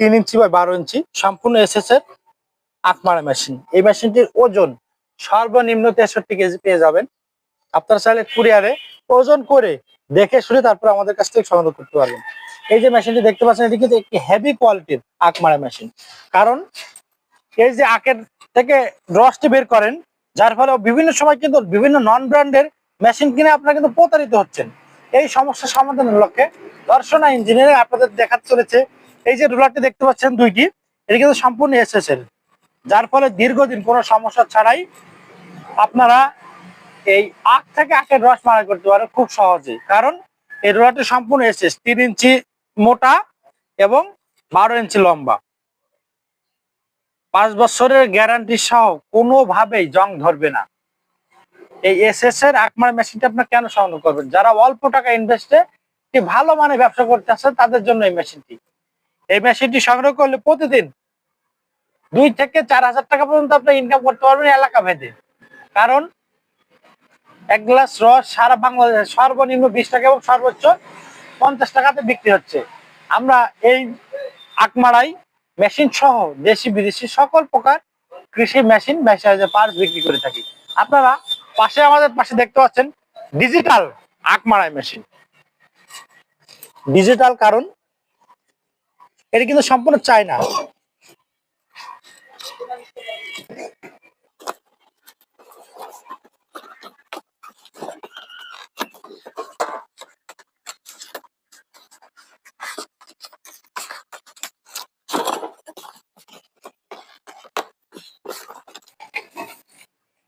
তিন ইঞ্চি বা বারো ইঞ্চি, সম্পূর্ণ এসএস এর আখমারা মেশিন এই মেশিনটির ওজন সর্বনিম্ন তেষট্টি কেজি পেয়ে যাবেন। আপনারা চাইলে কুরিয়ারে ওজন করে দেখে শুনে তারপর আমাদের কাছ থেকে সংগ্রহ করতে পারবেন। এই যে মেশিনটি দেখতে পাচ্ছেন, এটি কিন্তু একটি হেভি কোয়ালিটির আখ মারা মেশিন কারণ এই যে আখের থেকে রসটি বের করেন, যার ফলে বিভিন্ন সময় কিন্তু বিভিন্ন নন ব্র্যান্ডের মেশিন কিনে আপনারা কিন্তু প্রতারিত হচ্ছেন। এই সমস্যা সমাধানের লক্ষ্যে দর্শনা ইঞ্জিনিয়ারিং আপনাদের দেখাতে চলেছে এই যে রুলারটি দেখতে পাচ্ছেন দুইটি, এটি কিন্তু সম্পূর্ণ এসএসএল, যার ফলে দীর্ঘদিন কোনো সমস্যা ছাড়াই আপনারা এই আখ থেকে আখের রস মারা করতে পারেন খুব সহজেই কারণ এই রুলারটি সম্পূর্ণ এসএস তিন ইঞ্চি মোটা এবং বারো ইঞ্চি লম্বা। পাঁচ বছরের গ্যারান্টি সহ কোনোভাবেই জং ধরবে না। এই এসএস এর আখ আকমার মেশিনটা আপনার কেন সংগ্রহ করবেন? যারা অল্প টাকা ইনভেস্টে ভালো মানে ব্যবসা করতে আসেন, তাদের জন্য এই মেশিনটি। এই মেশিনটি সংগ্রহ করলে প্রতিদিন দুই থেকে চার হাজার টাকা পর্যন্ত আপনি ইনকাম করতে পারবেন এলাকা ভেদে। কারণ এক গ্লাস রস সারা বাংলাদেশ সর্বনিম্ন বিশ টাকা এবং সর্বোচ্চ পঞ্চাশ টাকাতে বিক্রি হচ্ছে। আমরা এই আকমারাই মেশিন সহ দেশি বিদেশি সকল প্রকার কৃষি মেশিন মেশিন পার্টস বিক্রি করে থাকি। আপনারা পাশে আমাদের পাশে দেখতে পাচ্ছেন ডিজিটাল আকমারাই মেশিন ডিজিটাল কারণ এটা কিন্তু সম্পূর্ণ চায়না।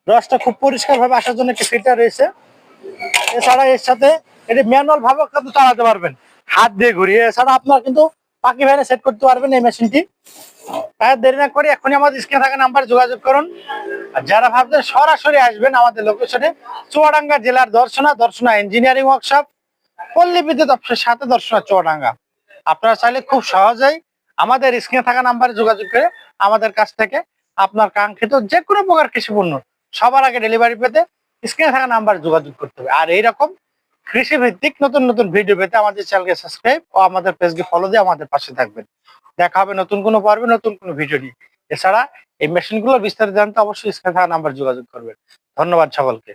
রসটা খুব পরিষ্কার ভাবে আসার জন্য একটি ফিল্টার রয়েছে। এছাড়া এর সাথে এটি ম্যানুয়াল ভাবে কিন্তু চালাতে পারবেন। হাত দিয়ে ঘুরিয়ে, এছাড়া আপনার কিন্তু পাখি ভ্যানে সেট করতে পারবেন এই মেশিনটি তাই দেরি না করে এখনই আমাদের স্ক্রিনে থাকা নাম্বার যোগাযোগ করুন। আর যারা ভাবছেন সরাসরি আসবেন আমাদের লোকেশনে চুয়াডাঙ্গা জেলার দর্শনা দর্শনা ইঞ্জিনিয়ারিং ওয়ার্কশপ পল্লী বিদ্যুৎ অফিসের সাথে দর্শনা চুয়াডাঙ্গা। আপনারা চাইলে খুব সহজেই আমাদের স্ক্রিনে থাকা নাম্বারে যোগাযোগ করে আমাদের কাছ থেকে আপনার কাঙ্ক্ষিত যে কোনো প্রকার কৃষি পণ্য সবার আগে ডেলিভারি পেতে স্ক্রিনে থাকা নাম্বার যোগাযোগ করতে হবে। আর এইরকম কৃষি ভিত্তিক নতুন নতুন ভিডিও পেতে আমাদের চ্যানেলকে সাবস্ক্রাইব ও আমাদের পেজকে ফলো দিয়ে আমাদের পাশে থাকবেন। দেখা হবে নতুন কোনো পর্বে, নতুন কোনো ভিডিও নিয়ে। এছাড়া এই মেশিনগুলোর বিস্তারিত জানতে অবশ্যই স্ক্রিনে থাকা নাম্বার যোগাযোগ করবেন। ধন্যবাদ সকলকে।